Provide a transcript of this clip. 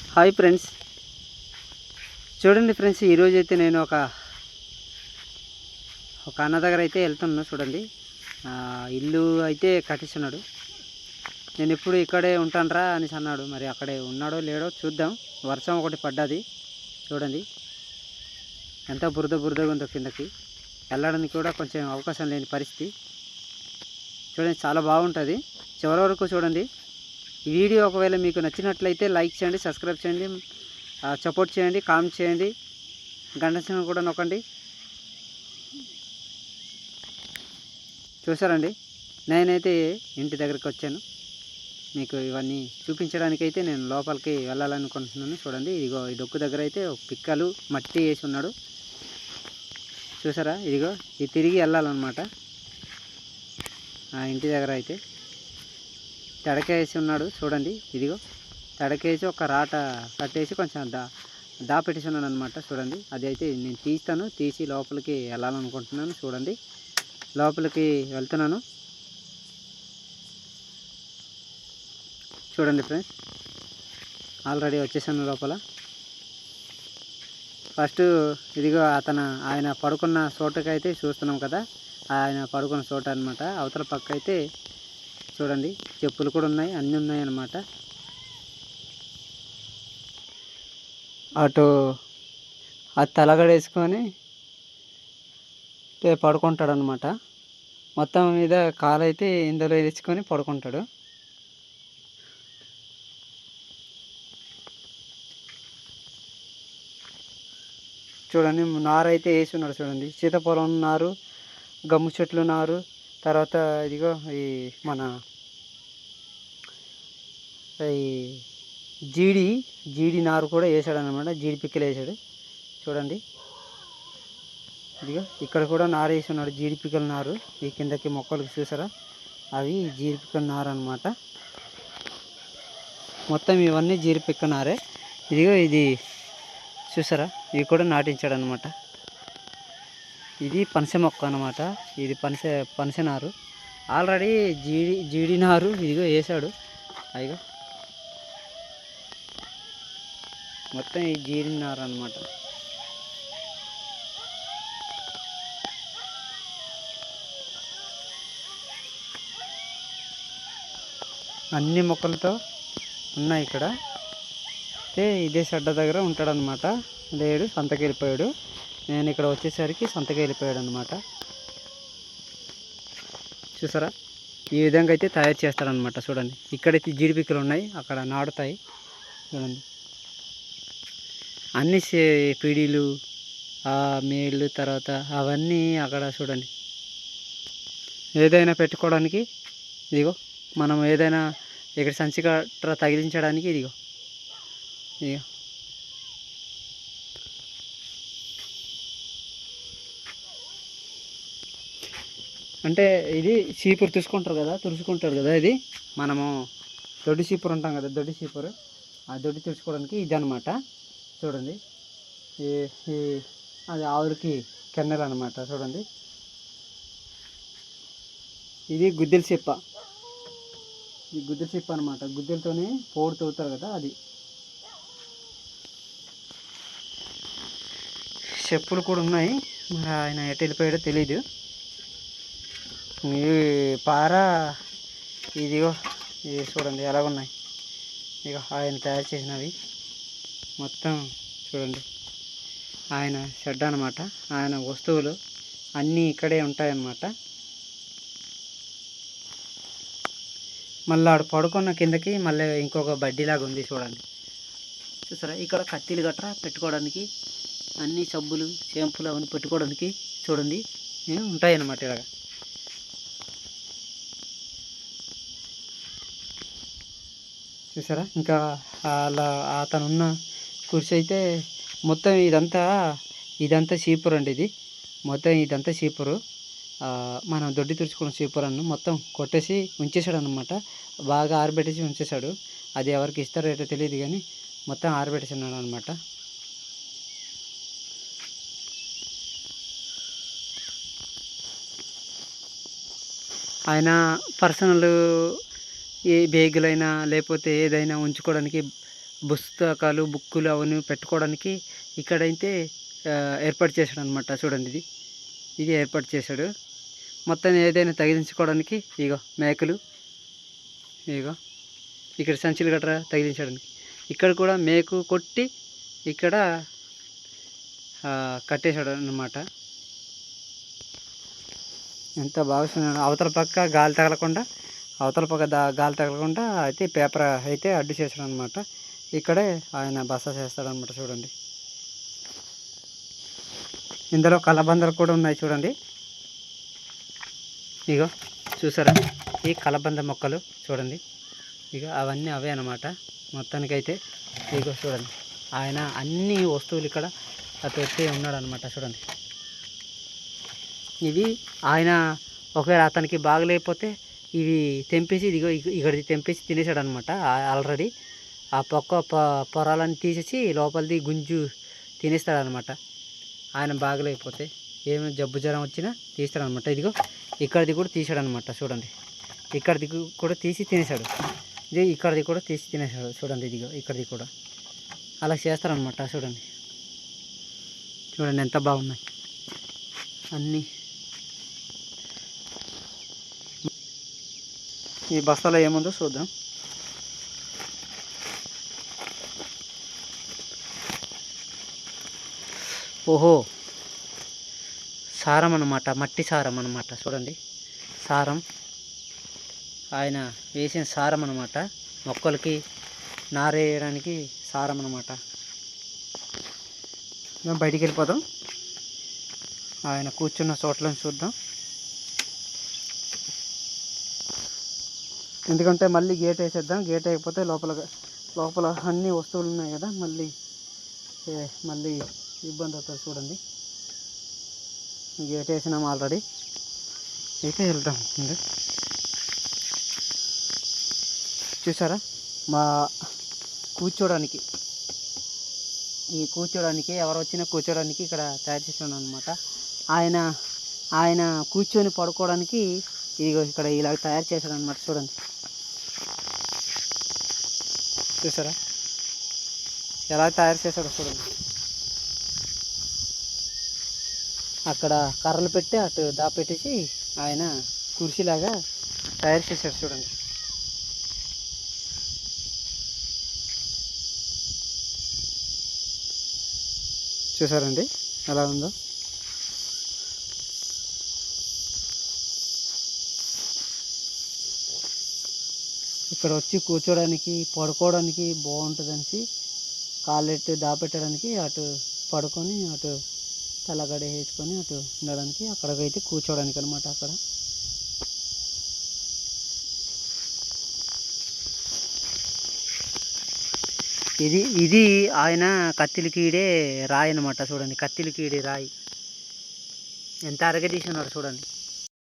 Hi friends. చూడండి friends ఈరోజు అయితే నేను ఒక ఒక అన్న దగ్గర అయితే వెళ్తున్నా చూడండి. ఇల్లు అయితే కట్టిస్తున్నాడు. నేను ఎప్పుడు ఇక్కడే ఉంటానరా అనేసి అన్నాడు. మరి అక్కడే ఉన్నాడో లేడో చూద్దాం. వర్షం ఒకటి పడ్డది చూడండి. ఎంత బురద బురదగా ఉందో కిందకి. వెళ్ళడానికి కూడా కొంచెం అవకాశం లేని పరిస్థితి. చూడండి చాలా బాగుంటుంది. చివరి వరకు చూడండి. వీడియో ఒకవేళ మీకు నచ్చినట్లయితే లైక్ చేయండి సబ్స్క్రైబ్ చేయండి సపోర్ట్ చేయండి కామెంట్ చేయండి. గంట సింహం కూడా నొక్కండి. చూసారండి? నేనైతే ఇంటి దగ్గరికి వచ్చాను. మీకు ఇవన్నీ చూపించడానికి అయితే నేను లోపలికి వెళ్ళాలనుకుంటున్నాను. చూడండి ఇదిగో ఈ డొక్కు దగ్గర అయితే పిక్కలు మట్టి వేసి ఉన్నాడు. చూసారా? ఇదిగో ఇది తిరిగి వెళ్ళాలన్నమాట. ఇంటి దగ్గర అయితే. తడకేసి ఉన్నాడు. చూడండి ఇదిగో. తడకేసి ఒక రాట కట్టేసి కొంచెం దా దా పెట్టేసి అనమాట చూడండి అది అయితే నేను తీస్తాను. తీసి లోపలికి వెళ్ళాలనుకుంటున్నాను. చూడండి లోపలికి వెళ్తున్నాను. చూడండి ఫ్రెండ్స్ ఆల్రెడీ వచ్చేసాను లోపల. ఫస్ట్ ఇదిగో అతను ఆయన పడుకున్న చోటకైతే చూస్తున్నాం కదా. ఆయన పడుకున్న చోట అనమాట అవతల పక్క అయితే చూడండి చెప్పులు కూడా ఉన్నాయి అన్నీ ఉన్నాయి అన్నమాట అటు ఆ తలగడేసుకొని వేసుకొని పడుకుంటాడు అనమాట మొత్తం మీద కాలైతే ఇందులో వేసుకొని పడుకుంటాడు. చూడండి నారు అయితే వేసి ఉన్నాడు చూడండి. సీతాఫలం నారు గమ్ము చెట్లు నారు తర్వాత ఇదిగో ఈ మన జీడి జీడి నారు కూడా వేసాడు అనమాట జీడి పిక్కలు వేసాడు. చూడండి. ఇదిగో ఇక్కడ కూడా నారు వేసి ఉన్నాడు జీడి పిక్కల నారు. ఈ కిందకి మొక్కలు చూసారా? అవి జీడి పిక్కల నారు అనమాట మొత్తం ఇవన్నీ జీడి పిక్క నారే. ఇదిగో ఇది చూసారా? ఇవి కూడా నాటించాడు అనమాట ఇది పనస మొక్క అనమాట ఇది పనస పనస నారు. ఆల్రెడీ జీడి జీడి నారు ఇదిగో వేసాడు. అదిగో మొత్తం ఈ జీడి అనమాట అన్ని మొక్కలతో ఉన్నాయి ఇక్కడ. అయితే ఇదే షడ్డ దగ్గర ఉంటాడనమాట లేడు సంతకి వెళ్ళిపోయాడు నేను ఇక్కడ వచ్చేసరికి సంతకి వెళ్ళిపోయాడు అనమాట చూసారా? ఈ విధంగా అయితే తయారు చేస్తాడనమాట చూడండి. ఇక్కడైతే జీడిపిక్కలు ఉన్నాయి. అక్కడ నాడుతాయి చూడండి. అన్ని సే- పీడీలు ఆ మేళ్ళు తర్వాత అవన్నీ అక్కడ చూడండి. ఏదైనా పెట్టుకోవడానికి ఇదిగో మనం ఏదైనా ఇక్కడ సంచి కట్ట తగిలించడానికి ఇదిగో ఇదిగో. అంటే ఇది చీపురు తీసుకుంటారు కదా తుడుచుకుంటారు కదా ఇది? మనము దొడ్డి చీపురు ఉంటాం కదా దొడ్డి చీపురు. ఆ దొడ్డి తుడుచుకోవడానికి ఇది అనమాట చూడండి. ఈ ఈ అది ఆవులకి కెన్నెలు అనమాట చూడండి. ఇది గుద్దెల చిప్ప. ఈ గుద్దెల చిప్ప అనమాట గుద్దెలతోనే పోడు తవ్వుతారు కదా అది. చెప్పులు కూడా ఉన్నాయి. మరి ఆయన ఎటు వెళ్ళిపోయాడో తెలీదు. ఈ పార ఇదిగో ఇది చూడండి ఎలా ఉన్నాయి ఇక ఆయన తయారు చేసినవి. మొత్తం చూడండి. ఆయన షెడ్ అనమాట ఆయన వస్తువులు అన్నీ ఇక్కడే ఉంటాయన్నమాట. మళ్ళీ ఆడు పడుకున్న కిందకి మళ్ళీ ఇంకొక బడ్డీలాగా ఉంది చూడండి. చూసారా? ఇక్కడ కత్తిలు గట్రా పెట్టుకోవడానికి అన్ని సబ్బులు షాంపులు అవన్నీ పెట్టుకోవడానికి చూడండి ఏ, ఉంటాయన్నమాట ఇలాగ. చూసారా? ఇంకా అలా అతనున్న కుర్చీ అయితే మొత్తం ఇదంతా ఇదంతా చీపురు అండి ఇది. మొత్తం ఇదంతా చీపురు. మనం దొడ్డి తుడుచుకున్న చీపురు అన్న మొత్తం కొట్టేసి ఉంచేసాడు అనమాట బాగా ఆరబెట్టేసి ఉంచేసాడు అది ఎవరికి ఇస్తారో ఏటో తెలియదు కానీ మొత్తం ఆరబెట్టేసి ఉన్నాడు అనమాట ఆయన పర్సనల్ ఏ బ్యాగులైనా లేకపోతే ఏదైనా ఉంచుకోవడానికి పుస్తకాలు బుక్కులు అవన్నీ పెట్టుకోవడానికి ఇక్కడైతే ఏర్పాటు చేశాడు అనమాట చూడండి ఇది. ఇది ఏర్పాటు చేశాడు. మొత్తం ఏదైనా తగిలించుకోవడానికి ఇగో మేకలు. ఇగో ఇక్కడ సంచులు గట్రా తగిలించడానికి. ఇక్కడ కూడా మేకు కొట్టి ఇక్కడ కట్టేశాడు అనమాట ఎంత బాగా అవతల పక్క గాలి తగలకుండా అవతల పక్క దా గాలి తగలకుండా అయితే పేపర్ అయితే అడ్డు చేశాడు అనమాట ఇక్కడే ఆయన బస చేస్తాడనమాట చూడండి. ఇందులో కలబందలు కూడా ఉన్నాయి చూడండి. ఇగో చూసారా? ఈ కలబంద మొక్కలు చూడండి. ఇక అవన్నీ అవే అనమాట మొత్తానికైతే ఇగో చూడండి. ఆయన అన్ని వస్తువులు ఇక్కడ పెట్టి ఉన్నాడనమాట చూడండి. ఇవి ఆయన ఒకవేళ అతనికి బాగలేకపోతే ఇవి తెంపేసి ఇదిగో ఇక్కడ ఇక్కడిది తెంపేసి తినేసాడనమాట ఆల్రెడీ. ఆ పక్క ప- తీసేసి లోపలిది గుంజు తినేస్తాడనమాట ఆయన బాగలేకపోతే ఏమి జబ్బు జ్వరం వచ్చినా తీస్తాడనమాట ఇదిగో ఇక్కడిది కూడా తీసాడనమాట చూడండి. ఇక్కడిది కూడా తీసి తినేసాడు ఇది ఇక్కడిది కూడా తీసి తినేసాడు చూడండి ఇదిగో ఇక్కడిది కూడా. అలా చేస్తారనమాట చూడండి. చూడండి ఎంత బాగున్నాయి. అన్నీ. ఈ బస్తాలో ఏముందో చూద్దాం. ఓహో. సారం అనమాట మట్టి సారం అన్నమాట చూడండి. సారం. ఆయన వేసిన సారం అనమాట మొక్కలకి నారేయడానికి సారం అనమాట మేము బయటికి వెళ్ళిపోదాం. ఆయన కూర్చున్న చోట్లను చూద్దాం. ఎందుకంటే మళ్ళీ గేట్ వేసేద్దాం. గేట్ అయిపోతే లోపల లోపల అన్ని వస్తువులు ఉన్నాయి కదా మళ్ళీ మళ్ళీ ఇబ్బంది అవుతుంది చూడండి. గేట్ వేసినాం ఆల్రెడీ అయితే వెళ్తాం ఉంది చూసారా? మా కూర్చోడానికి. ఈ కూర్చోడానికి ఎవరు వచ్చినా కూర్చోడానికి ఇక్కడ తయారు చేసి అనమాట ఆయన ఆయన కూర్చొని పడుకోవడానికి ఇదిగో ఇక్కడ ఇలా తయారు చేశాడు అనమాట చూడండి. చూసారా? ఎలా తయారు చేశాడో చూడండి. అక్కడ కర్రలు పెట్టి అటు దాపెట్టేసి ఆయన కుర్చీలాగా తయారు చేశాడు చూడండి. చూసారండి? ఎలా ఉందో? ఇక్కడ వచ్చి కూర్చోడానికి పడుకోవడానికి బాగుంటుందనేసి కాళ్ళెట్టు దాపెట్టడానికి అటు పడుకొని అటు తలగడ వేసుకొని అటు ఉండడానికి అక్కడికైతే కూర్చోడానికి అనమాట అక్కడ. ఇది ఇది ఆయన కత్తిలికీడే రాయి అనమాట చూడండి కత్తిలికీడే రాయి. ఎంత అరగదీసి ఉన్నాడు చూడండి.